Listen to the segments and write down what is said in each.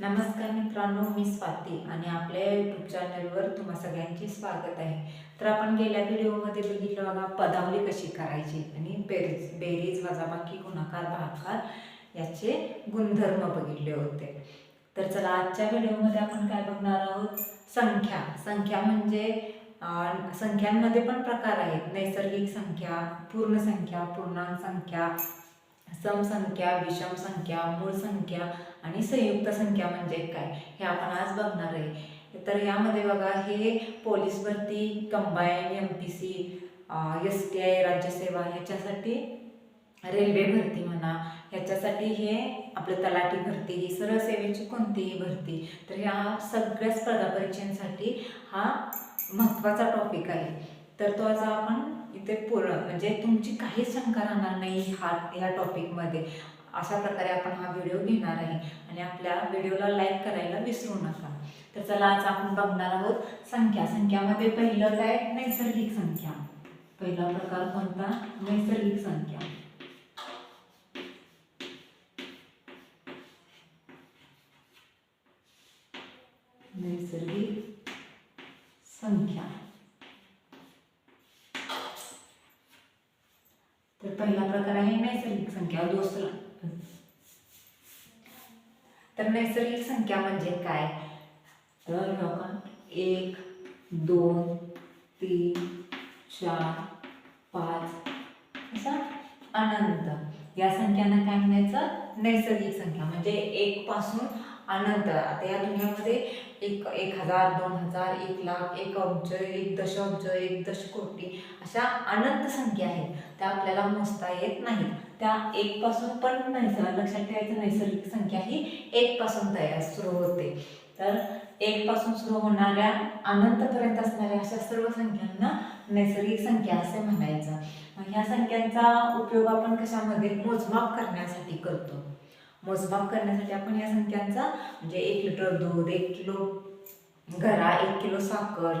नमस्कार मित्रांनो मी स्वाती आणि आपल्या यूट्यूब चॅनलवर तुम्हा सगळ्यांचे स्वागत आहे. तर आपण गेल्या व्हिडिओमध्ये बघितलं बघा पदावली कशी करायची आणि बेरीज बेरीज वजाबाकी गुणाकार भाकार याचे गुणधर्म बघितले होते. तर चला आजच्या व्हिडिओमध्ये आपण काय बघणार आहोत? संख्या. संख्या म्हणजे संख्यांमध्ये पण प्रकार आहेत. नैसर्गिक संख्या पूर्ण संख्या पूर्णांक संख्या समसंख्या विषम संख्या मूळ संख्या आणि संयुक्त संख्या म्हणजे काय हे आपण आज बघणार आहे. तर यामध्ये बघा हे पोलीस भरती combine M P C S T I राज्यसेवा ह्याच्यासाठी रेल्वे भरती म्हणा ह्याच्यासाठी हे आपलं तलाठी भरती ही सरळ सेवेची कोणतीही भरती. तर ह्या सगळ्या स्पर्धा परीक्षांसाठी हा महत्त्वाचा टॉपिक आहे. तर तो आज आपण इथे पूर्ण म्हणजे तुमची काहीच शंका राहणार नाही हा ह्या टॉपिकमध्ये अशा प्रकारे आपण हा व्हिडिओ घेणार आहे. आणि आपल्या व्हिडिओला लाईक करायला विसरू नका. तर चला आज आपण बघणार आहोत संख्या. संख्यामध्ये पहिलं काय नैसर्गिक संख्या. पहिला प्रकार कोणता? नैसर्गिक संख्या नैसर्गिक संख्या तर पहिला प्रकार आहे नैसर्गिक संख्या दुसरा. तर नैसर्गिक संख्या म्हणजे काय? तर बघा एक दोन तीन चार पाच असा अनंत. या संख्यांना काय म्हणायचं? नैसर्गिक संख्या. म्हणजे एक पासून अनंत. आता या दुनियामध्ये एक एक हजार दोन हजार एक लाख एक अब्ज एक दशअब्ज एक दशकोटी अशा अनंत संख्या आहेत. त्या आपल्याला मोजता येत नाहीत. त्या एक पासून पण नैस लक्षात ठेवायचं नैसर्गिक संख्या ही एक पासून तयार सुरू होते. तर एक पासून सुरू होणाऱ्या अनंतपर्यंत असणाऱ्या अशा सर्व संख्यांना नैसर्गिक संख्या असे म्हणायचं. मग ह्या संख्यांचा उपयोग आपण कशामध्ये? मोजमाप करण्यासाठी करतो. मोजमाप करण्यासाठी आपण या संख्यांचा म्हणजे एक लिटर दूध एक किलो गरा एक किलो साखर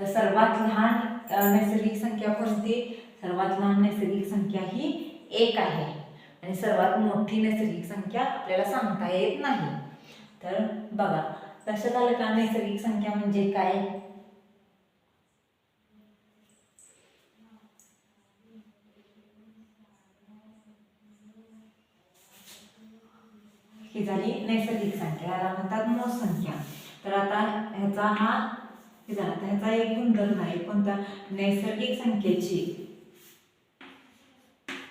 तर सर्वात लहान नैसर्गिक संख्या कोणती? सर्वात लहान नैसर्गिक संख्या ही एक आहे. आणि सर्वात मोठी नैसर्गिक संख्या आपल्याला सांगता येत नाही. तर बघा लक्षात आलं का नैसर्गिक संख्या म्हणजे काय? ही झाली नैसर्गिक संख्या याला म्हणतात मोज संख्या तर आता ह्याचा हा हे झाला तर एक गुणधर्म आहे कोणता नैसर्गिक संख्येची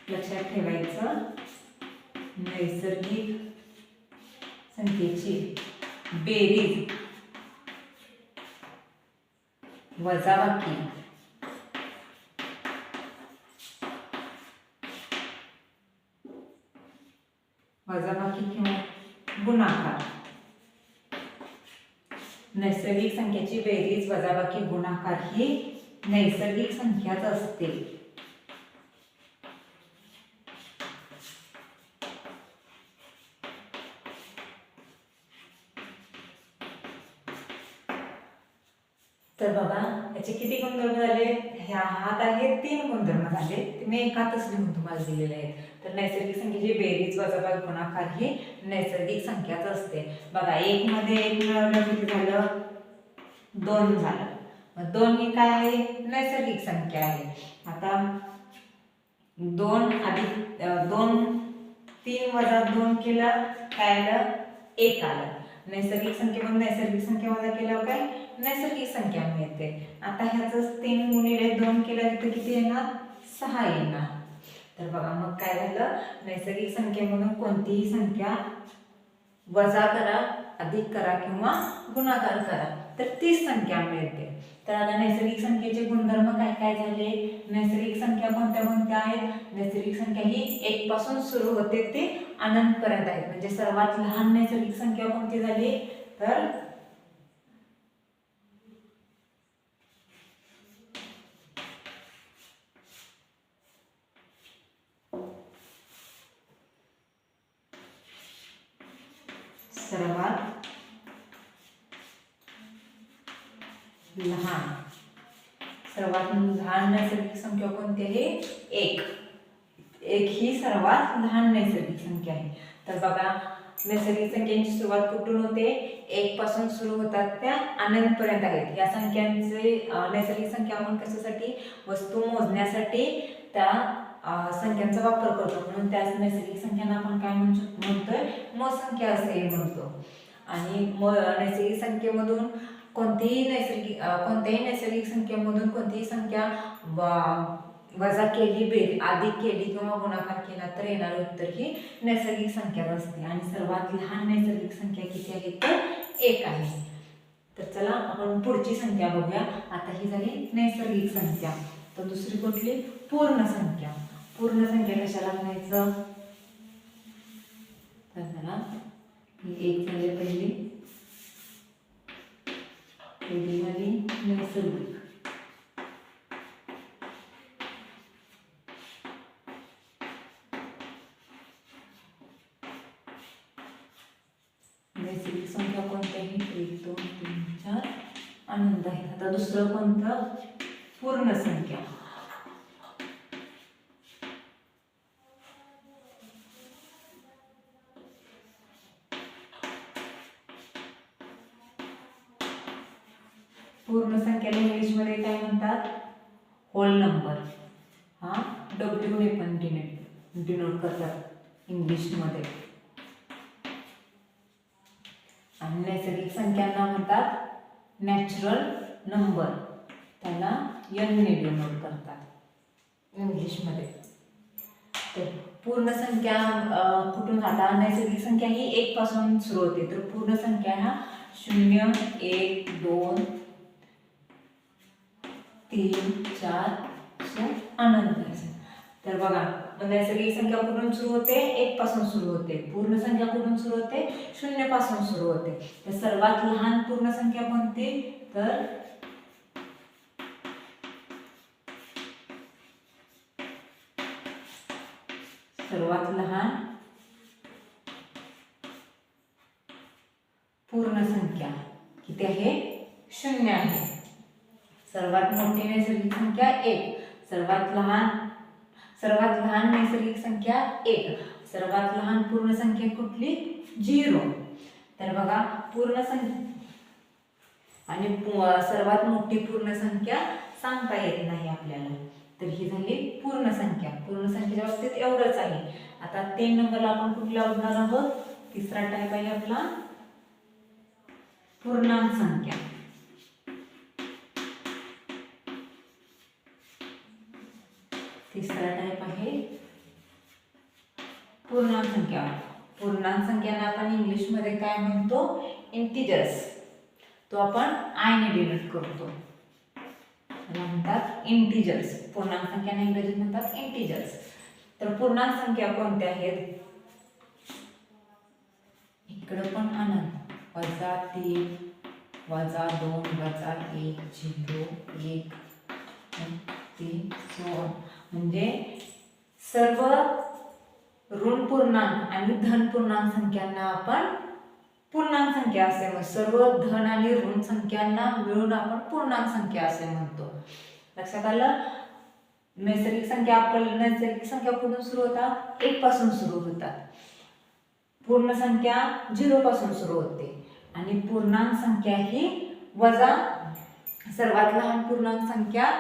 लक्षात ठेवायचं. नैसर्गिक संख्येची बेरीज. वजाबाकी. वजाबाकी किंवा गुणाकार. नैसर्गिक संख्येची बेरीज वजाबाकी गुणाकार ही नैसर्गिक संख्याच असते. तर बघा याचे किती गुणधर्म झाले? ह्या हात आहेत तीन गुणधर्म झाले. ते मी एकातच लिहून तुम्हाला दिलेले आहेत. तर नैसर्गिक संख्येची बेरीज वजाबाद गुणाकार ही नैसर्गिक संख्याच असते. बघा एक मध्ये एक मिळवलं किती झालं? दोन झालं. दोन ही काय आहे? नैसर्गिक संख्या आहे. आता दोन अधिक दोन तीन वजा दोन केलं काय आलं? एक आलं. नैसर्गिक संख्येमधून नैसर्गिक संख्या वजा केल्यावर काय? नैसर्गिक संख्या मिळते. आता ह्याच तीन गुणिले दोन केलं तर किती येणार? सहा येणार. तर बघा मग काय झालं? नैसर्गिक संख्येमधून कोणतीही संख्या वजा करा अधिक करा किंवा गुणाकार करा. तर तीच संख्या मिळते. तर आता नैसर्गिक संख्येचे गुणधर्म काय काय झाले? नैसर्गिक संख्या कोणत्या कोणत्या आहेत? नैसर्गिक संख्या ही एक पासून सुरू होते ते अनंत पर्यंत आहेत. म्हणजे सर्वात लहान नैसर्गिक संख्या कोणती झाली? तर सर्वात लहान सर्वात लहान नैसर्गिक संख्या कोणती आहे? एक. एक ही सर्वात लहान नैसर्गिक संख्या आहे. तर बघा नैसर्गिक संख्यांची सुरुवात कुठून होते? एक पासून सुरू होतात त्या अनंतपर्यंत आहेत. या संख्यांचे नैसर्गिक संख्या आपण कशासाठी? वस्तू मोजण्यासाठी त्या संख्यांचा वापर करतो. म्हणून त्या नैसर्गिक संख्यांना आपण काय म्हणू म्हणतोय म असे म्हणतो. आणि म नैसर्गिक संख्येमधून कोणतीही नैसर्गिक कोणत्याही नैसर्गिक संख्येमधून कोणतीही संख्या वजा केली बेल अधिक केली किंवा गुणाकार केला तर येणारे उत्तर ही नैसर्गिक संख्या असते. आणि सर्वात लहान नैसर्गिक संख्या किती आहे तर एक आहे. तर चला आपण पुढची संख्या बघूया. आता ही झाली नैसर्गिक संख्या. तर दुसरी कुठली? पूर्ण संख्या. पूर्ण संख्या कशाला म्हणायचं? तर चला ही एक झाली पहिली. पहिली झाली नैसर्गिक नैसर्गिक संख्या कोणत्याही एक दोन तीन चार आनंद आहे आता दुसरं कोणतं पूर्ण संख्या पूर्ण संख्याला इंग्लिशमध्ये काय म्हणतात? होल नंबर हा? डब्ल्यूने पण डिनेट डिनोट करतात इंग्लिशमध्ये आणि नैसर्गिक संख्यांना म्हणतात नॅचरल नंबर त्याला यनने डिनोट करतात इंग्लिशमध्ये तर पूर्ण संख्या कुठून आता नैसर्गिक संख्या ही एक पासून सुरू होते. तर पूर्ण संख्या ह्या शून्य एक दोन तीन चार असे अनंत तर बघा नैसर्गिक संख्या कुठून सुरू होते? एक पासून सुरू होते. पूर्ण संख्या कुठून सुरू होते? शून्यपासून सुरू होते. तर सर्वात लहान पूर्ण संख्या कोणती? तर सर्वात लहान पूर्ण संख्या किती आहे? शून्य आहे. सर्वात मोठी नैसर्गिक संख्या एक. सर्वात लहान सर्वात लहान नैसर्गिक संख्या एक. सर्वात लहान पूर्ण संख्या कुठली? झिरो. तर बघा पूर्ण संख्या आणि सर्वात मोठी पूर्ण संख्या सांगता येत नाही आपल्याला. तर ही झाली पूर्ण संख्या. पूर्ण संख्येच्या बाबतीत एवढंच आहे. आता तीन नंबरला आपण कुठला बघणार आहोत? तिसरा टाईप आहे आपला पूर्णांक संख्या. तिसरा टाईप आहे. पूर्णांक संख्या पूर्णांक संख्याला आपण इंग्लिशमध्ये काय म्हणतो? इंटिजर्स तो आपण आयने डिनोट करतो. त्याला म्हणतात इंटिजर्स पूर्णांक संख्याने इंग्रजीत म्हणतात इंटिजर्स तर पूर्णांक संख्या कोणत्या आहेत? इकडं पण आनंद वजा तीन वजा दोन वजा एक झिरो एक. तीन सोळा. म्हणजे सर्व ऋण पूर्णांक आणि धन पूर्णांक संख्यांना आपण पूर्णांक संख्या असे म्हणतो सर्व धन आणि ऋण संख्यांना मिळून आपण पूर्णांक संख्या असे म्हणतो. लक्षात आलं? नैसर्गिक संख्या आपण नैसर्गिक संख्या कुठून सुरू होतात एक पासून सुरू होतात पूर्ण संख्या झिरो पासून सुरू होते. आणि पूर्णांक संख्या ही वजा सर्वात लहान पूर्णांक संख्या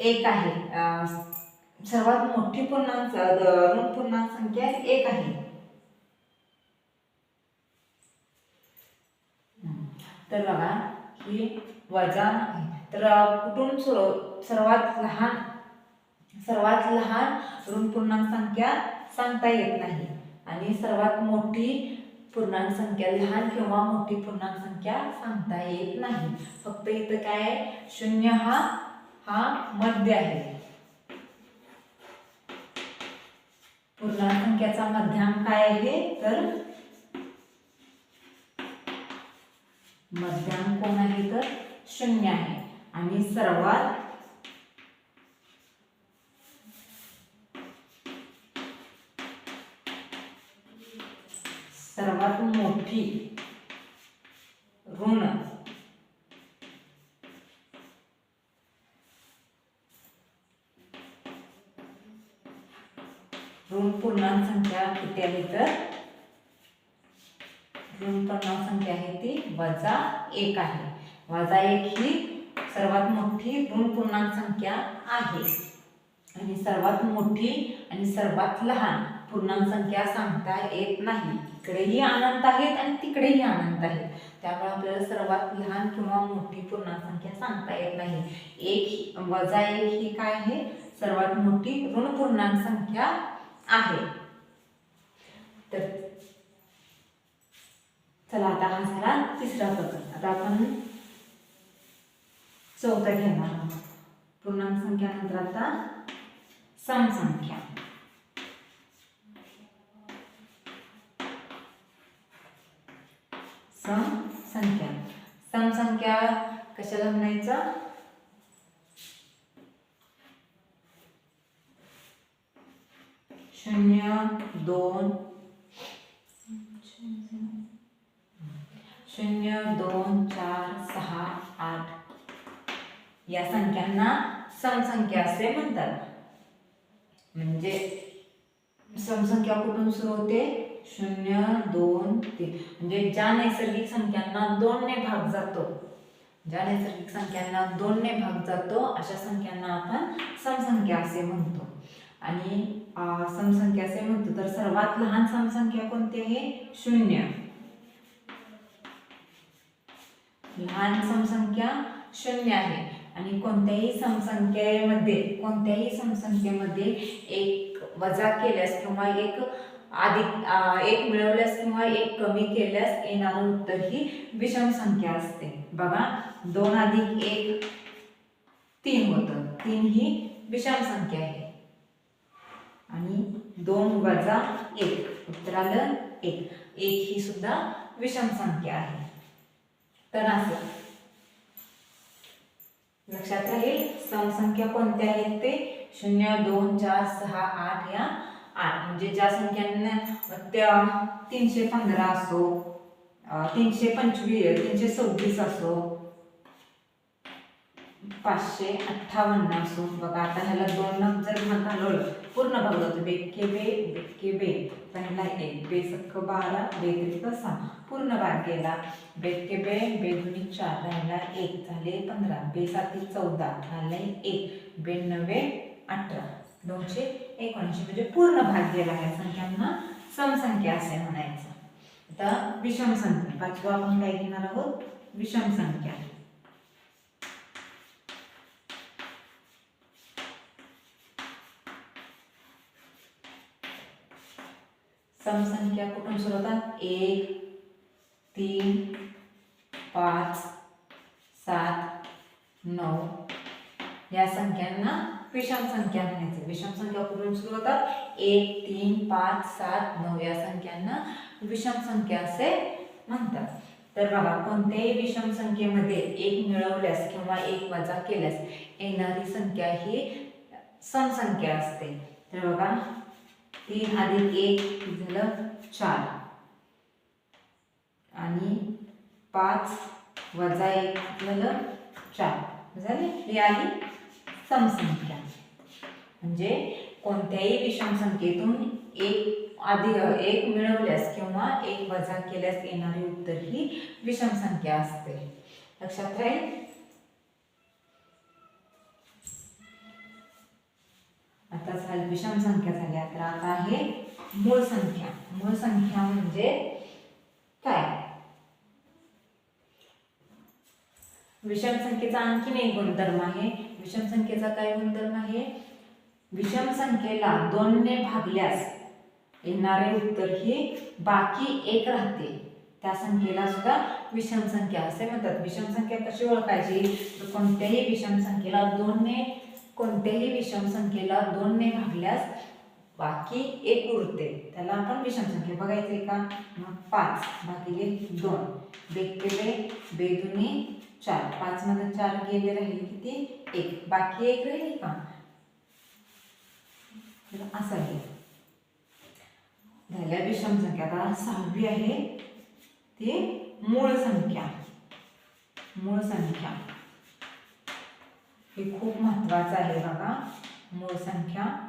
एक आहे. सर्वात मोठी पूर्णांक ऋण पूर्णांक संख्या एक आहे. तर बघा ही वजा आहे. तर कुठून सर्वात लहान सर्वात लहान ऋण पूर्णांक संख्या सांगता येत नाही. आणि सर्वात मोठी पूर्णांक संख्या लहान किंवा मोठी पूर्णांक संख्या सांगता येत नाही. फक्त इथं काय शून्य हा हा मध्य आहे. पूर्णांक संख्याचा मध्यांक काय आहे? तर मध्यांक कोण आहे? तर शून्य आहे. आणि सर्वात वजा एक आहे. वजा एक ही सर्वात मोठी ऋण पूर्णांक संख्या आहे. आणि सर्वात मोठी आणि सर्वात लहान पूर्णांक संख्या सांगता येत नाही. इकडेही आनंद आहेत आणि तिकडेही आनंद आहेत. त्यामुळे आपल्याला सर्वात लहान किंवा मोठी पूर्णांक संख्या सांगता येत नाही. एक ही- वजा एक ही काय आहे? सर्वात मोठी ऋण पूर्णांक संख्या आहे. तर चला आता हा झाला तिसरा प्रकार आता आपण चौथा घेणार आहोत. पूर्णांक संख्या नंतर आता सम संख्या कशाला म्हणायचं? शून्य दोन यांना समसंख्या असे म्हणतात. म्हणजे समसंख्या कुठून सुरू होते? शून्य दोन तीन. म्हणजे ज्या नैसर्गिक संख्यांना दोनने भाग जातो ज्या नैसर्गिक संख्यांना दोनने भाग जातो अशा संख्यांना आपण समसंख्या असे म्हणतो. आणि समसंख्या असे म्हणतो तर सर्वात लहान समसंख्या कोणती आहे? शून्य. लहान समसंख्या शून्य आहे. आणि कोणत्याही समसंख्येमध्ये कोणत्याही समसंख्येमध्ये एक वजा केल्यास किंवा एक अधिक एक मिळवल्यास किंवा एक कमी केल्यास येणारं उत्तर ही विषम संख्या असते. बघा दोन अधिक एक तीन होतं. तीन ही विषम संख्या आहे. आणि दोन वजा एक उत्तर आलं एक. एक ही सुद्धा विषम संख्या आहे. तर असं. लक्षात राहील समसंख्या कोणत्या आहेत ते? शून्य दोन चार सहा आठ या आठ. म्हणजे ज्या संख्यांना त्या तीनशे पंधरा असो तीनशे पंचवीस तीनशे सव्वीस असो पाचशे अठ्ठावन्न असो. बघा आता ह्याला दोन नग जर भाग घालवलं पूर्ण भाग होतो बेक्के बे बेक्के बे पहिला एक बे बारा बे सहा. पूर्ण भाग गेला बेके बे बेदुनी चार राहिला एक झाले पंधरा. बे साती चौदा झाले एक. बे अठरा. दोनशे एकोणऐंशी. म्हणजे पूर्ण भाग गेला ह्या संख्यांना समसंख्या असे म्हणायचं. आता विषम संख्या. पाचवा आपण काय घेणार आहोत? विषम संख्या. समसंख्या कुठून सुरू होतात? एक तीन पाच सात नऊ. या संख्यांना विषम संख्या म्हणायचे. विषम संख्या कुठून सुरू होतात? एक तीन पाच सात नऊ. या संख्यांना विषम संख्या असे म्हणतात. तर बघा कोणत्याही विषम संख्येमध्ये एक मिळवल्यास किंवा एक वजा केल्यास येणारी संख्या ही समसंख्या असते. तर बघा तीन अधिक एक झालं? चार. आणि पाच वजा एक झालं? चार. झाले? ही आली समसंख्या. म्हणजे कोणत्याही विषम संख्येतून एक आधी एक मिळवल्यास किंवा एक वजा केल्यास येणारी उत्तर ही विषम संख्या असते. लक्षात राहील? आता झाली विषम संख्या झाल्या तर आता आहे मूळ संख्या. मूळ संख्या म्हणजे काय? विषम संख्येचा आणखीन एक गुणधर्म आहे. विषम संख्येचा काय गुणधर्म आहे? विषम संख्येला दोनने भागल्यास येणारे उत्तर हे बाकी एक राहते. त्या संख्येला सुद्धा विषम संख्या असे म्हणतात. विषम संख्या कशी ओळखायची? तर कोणत्याही विषम संख्येला दोनने कोणत्याही विषम संख्येला दोनने भागल्यास बाकी एक उरते. त्याला आपण विषम संख्या बघायचे का? मग पाच भागिले दोन. बेग केले बेदुनी चार. पाच मध्ये चार गेले राहिले किती? एक. बाकी एक राहील का? असा असं झाल्या विषम संख्या. आता सहावी आहे ती मूळ संख्या. मूळ संख्या. हे खूप महत्त्वाचं आहे बघा. मूळ संख्या.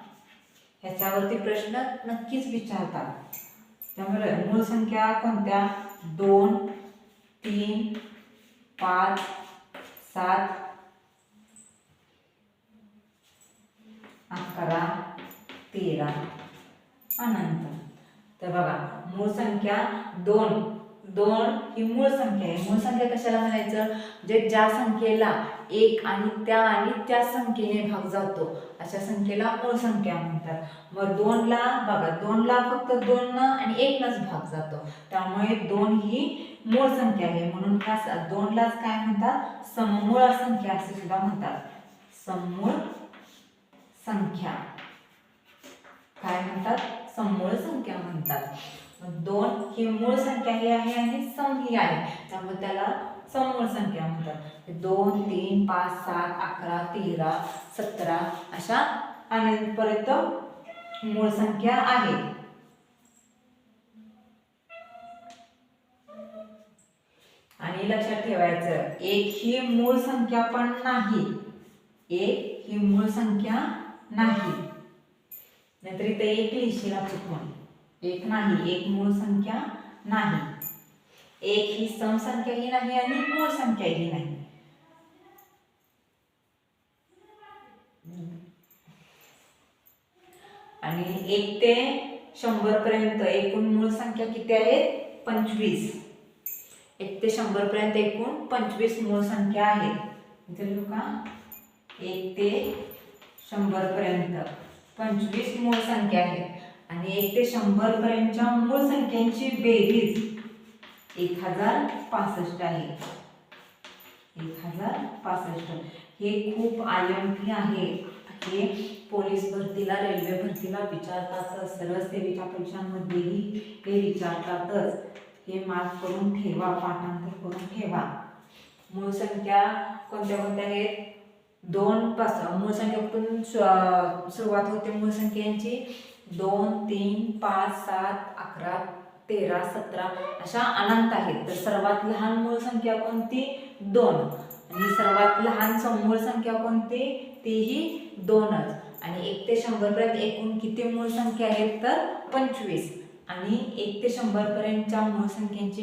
ह्याच्यावरती प्रश्न नक्कीच विचारतात. त्यामुळे मूळ संख्या कोणत्या? दोन तीन पाच सात अकरा तेरा अनंत. तर बघा मूळ संख्या दोन. दोन ही मूळ संख्या आहे. मूळ संख्या कशाला म्हणायचं? जे ज्या संख्येला एक आणि त्या आणि त्या संख्येने भाग जातो अशा संख्येला मूळ संख्या म्हणतात. मग दोनला बघा दोनला फक्त दोन आणि एकलाच भाग जातो. त्यामुळे दोन ही मूळ संख्या आहे. म्हणून ह्या दोनलाच काय म्हणतात? सममूळ संख्या असे सुद्धा म्हणतात. सममूळ संख्या. काय म्हणतात? समूळ संख्या म्हणतात. दोन ही मूळ संख्या ही आहे आणि सम ही आहे. त्यामुळे त्याला समूळ संख्या म्हणतात. दोन तीन पाच सात अकरा तेरा सतरा अशा अनंतपर्यंत मूळ संख्या आहे. आणि लक्षात ठेवायचं एक ही मूळ संख्या पण नाही. एक ही मूळ संख्या नाही. नाहीतर इथे एक लिहिशील चुकून एक नाही एक मूळ संख्या नाही. एक ही सम संख्याही नाही आणि मूळ संख्याही नाही. आणि एक ते शंभर पर्यंत एकूण मूळ संख्या किती आहेत पंचवीस. एक ते शंभर पर्यंत एकूण पंचवीस मूळ संख्या आहेत का? एक ते शंभर पर्यंत पंचवीस मूळ संख्या आहेत आणि एक ते शंभर पर्यंतच्या मूळ संख्यांची बेरीज एक हजार पासष्ट आहे. एक हजार पासष्ट. हे खूप आयएमपी आहे. हे पोलीस भरतीला रेल्वे भरतीला विचारतातच सरळ सेवेच्या परीक्षांमध्येही हे विचारतातच. हे मार्क करून ठेवा पाठांतर करून ठेवा. मूळ संख्या कोणत्या कोणत्या आहेत? दोन पासून मूळ संख्येतून सुरुवात होते मूळ संख्यांची? दोन तीन पाच सात अकरा तेरा सतरा अशा अनंत आहेत. तर सर्वात लहान मूळ संख्या कोणती? दोन. आणि सर्वात लहान समूळ संख्या कोणती? तीही दोनच. आणि एक ते शंभरपर्यंत एकूण किती मूळ संख्या आहेत? तर पंचवीस. आणि एक ते शंभरपर्यंतच्या मूळ संख्यांची